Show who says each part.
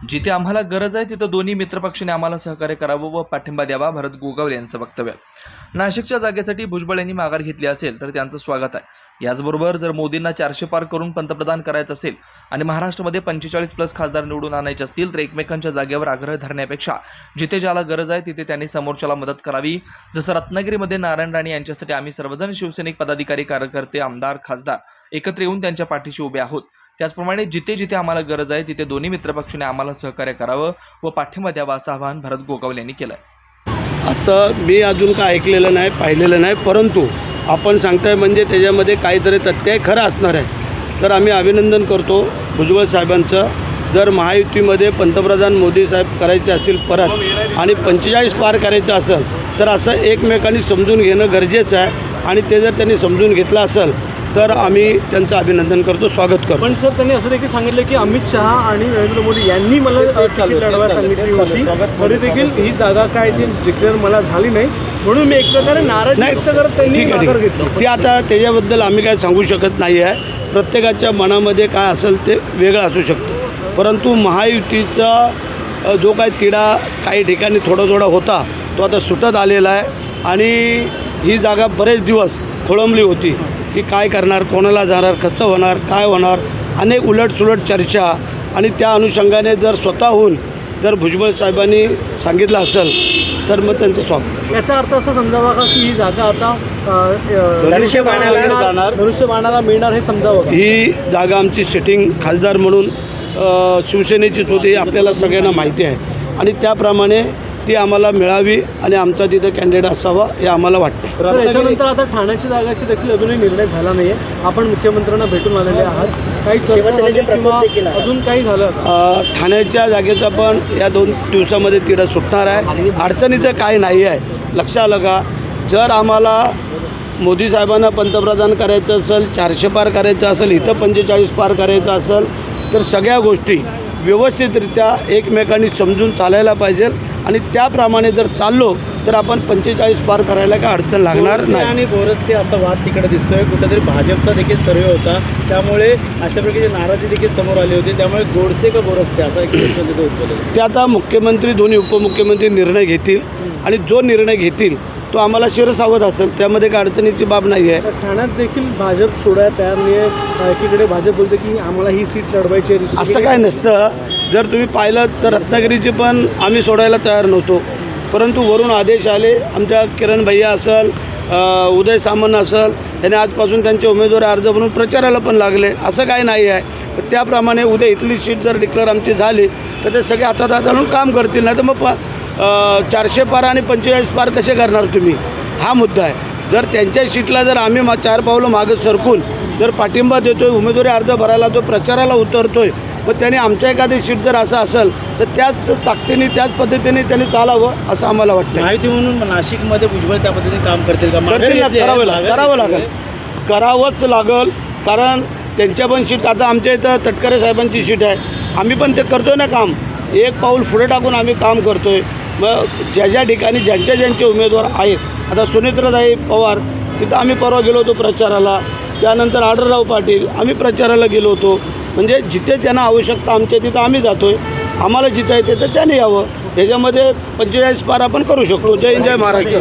Speaker 1: जिथे आम्हाला गरज आहे तिथं दोन्ही मित्रपक्षाने आम्हाला सहकार्य करावं व पाठिंबा द्यावा भरत गोगावले यांचं वक्तव्य. नाशिकच्या जागेसाठी भुजबळ यांनी माघार घेतली असेल तर त्यांचं स्वागत आहे. याचबरोबर जर मोदींना चारशे पार करून पंतप्रधान करायचं असेल आणि महाराष्ट्रामध्ये पंचेचाळीस प्लस खासदार निवडून आणायचे असतील तर एकमेकांच्या जागेवर आग्रह धरण्यापेक्षा जिथे ज्याला गरज आहे तिथे त्यांनी समोरच्याला मदत करावी. जसं रत्नागिरीमध्ये नारायण राणे यांच्यासाठी आम्ही सर्वजण शिवसैनिक पदाधिकारी कार्यकर्ते आमदार खासदार एकत्र येऊन त्यांच्या पाठीशी उभे आहोत. त्याचप्रमाणे जिथे जिथे आम्हाला गरज आहे तिथे दोन्ही मित्रपक्षाने आम्हाला सहकार्य करावं व पाठिंबा द्यावा असं आवाहन भरत गोगावले यांनी केलं
Speaker 2: आता मी अजून काय ऐकलेलं नाही पाहिलेलं नाही परंतु आपण सांगताय म्हणजे त्याच्यामध्ये काहीतरी तथ्य आहे, खरं असणार आहे. तर आम्ही अभिनंदन करतो भुजबळ साहेबांचं. जर महायुतीमध्ये पंतप्रधान मोदी साहेब करायचे असतील परत आणि पंचेचाळीस पार करायचं असेल तर असं एकमेकांनी समजून घेणं गरजेचं आहे. आणि ते जर त्यांनी समजून घेतलं असेल तर आम्ही त्यांचं अभिनंदन करतो स्वागत करतो.
Speaker 3: पण सर त्यांनी असं देखील सांगितलं की अमित शहा आणि नरेंद्र मोदी यांनी मला लढवायला सांगितली होती. तरी देखील ही जागा काय ती डिक्लेअर मला झाली नाही. म्हणून मी एक प्रकारे नाराजी
Speaker 2: नाही
Speaker 3: व्यक्त करत त्यांनी माघार. घेतली.
Speaker 2: ते आता त्याच्याबद्दल आम्ही काय सांगू शकत नाही आहे. प्रत्येकाच्या मनामध्ये काय असेल ते वेगळं असू शकतं. परंतु महायुतीचा जो काय तिढा काही ठिकाणी थोडा थोडा होता तो आता सुटत आलेला आहे. आणि ही जागा बरेच दिवस खोळंबली होती की काय करणार कोणाला जाणार कसं होणार काय होणार अनेक उलटसुलट चर्चा. आणि त्या अनुषंगाने जर स्वतःहून जर भुजबळ साहेबांनी सांगितलं असेल तर मग त्यांचं स्वागत.
Speaker 3: याचा अर्थ असा समजावा का की ही जागा आता
Speaker 2: धनुष्यबाणाला जाणार.
Speaker 3: धनुष्यबाणाला मिळणार हे समजावं
Speaker 2: ही जागा आमची सिटिंग खासदार म्हणून शिवसेनेचीच होती हे आपल्याला सगळ्यांना माहिती आहे. आणि त्याप्रमाणे ती आम्हाला मिळावी आणि आमचा तिथं कॅन्डिडेट असावा हे आम्हाला वाटते
Speaker 3: तर याच्यानंतर आता ठाण्याच्या जागाची देखील अजूनही निर्णय झाला नाहीये. आपण मुख्यमंत्र्यांना भेटून आलेले आहात. काही अजून काही झालं
Speaker 2: ठाण्याच्या जागेचा पण या दोन दिवसामध्ये तिढा सुटणार आहे. अडचणीचं काही नाही आहे. लक्षात आलं का जर आम्हाला मोदी साहेबांना पंतप्रधान करायचं असेल चारशे पार करायचं असेल इथं पंचेचाळीस पार करायचं असेल तर सगळ्या गोष्टी व्यवस्थितरित्या एकमेकांनी समजून चालायला पाहिजे. आणि त्याप्रमाणे जर चाललो तर आपण पंचेचाळीस पार करायला काय अडचण लागणार नाही.
Speaker 3: आणि गोरस्ते असा वाद तिकडे दिसतोय. कुठेतरी भाजपचा देखील सर्वे होता. त्यामुळे अशा प्रकारची नाराजी देखील समोर आली होती. त्यामुळे गोडसे का गोरस्ते असा एक
Speaker 2: ते आता मुख्यमंत्री दोन्ही उपमुख्यमंत्री निर्णय घेतील. आणि जो निर्णय घेतील तो आम्हाला शिरसावत असेल. त्यामध्ये काय अडचणीची बाब नाही आहे
Speaker 3: ठाण्यात देखील भाजप सोडायला तयार नाही आहे एकीकडे भाजप बोलते की आम्हाला ही सीट लढवायची आहे.
Speaker 2: असं काय नसतं. जर तुम्ही पाहिलं तर रत्नागिरीची पण आम्ही सोडायला तयार नव्हतो. परंतु वरून आदेश आले. आमच्या किरण भैया असेल उदय सामंत असेल त्याने आजपासून त्यांचे उमेदवारी अर्ज म्हणून प्रचाराला पण लागले. असं काही नाही आहे. त्याप्रमाणे उद्या इथली सीट जर डिक्लेअर आमची झाली तर ते सगळे हातात हात घालून काम करतील. नाही तर मग चारशे पार आणि पंचेचाळीस पार कसे करणार तुम्ही? हा मुद्दा आहे. जर त्यांच्या सीटला जर आम्ही मा चार पावलं मागं सरकून जर पाठिंबा देतोय उमेदवारी अर्ज भरायला जो प्रचाराला उतरतोय मग त्याने आमच्या एखादी सीट जर असं असेल तर त्याच ताकदीने त्याच पद्धतीने त्यांनी चालावं असं आम्हाला वाटतं
Speaker 3: माहिती म्हणून नाशिकमध्ये भुजबळ त्या पद्धतीने काम करतील का?
Speaker 2: करावं लागेल करावं लागेल. करावंच लागल कारण त्यांच्या पण सीट आता आमच्या इथं तटकरे साहेबांची सीट आहे. आम्ही पण ते करतोय ना काम. एक पाऊल पुढे टाकून आम्ही काम करतोय. मग ज्या ज्या ठिकाणी ज्यांच्या ज्यांचे उमेदवार आहेत आता सुनेत्रदाई पवार तिथं आम्ही परवा गेलो होतो प्रचाराला. त्यानंतर आडरराव पाटील आम्ही प्रचाराला गेलो होतो. म्हणजे जिथे त्यांना आवश्यकता आमच्या तिथं आम्ही जातोय. आम्हाला जिथं येते तर त्याने यावं. ह्याच्यामध्ये पंचेचाळीस पार आपण करू शकतो. जय जय महाराष्ट्र.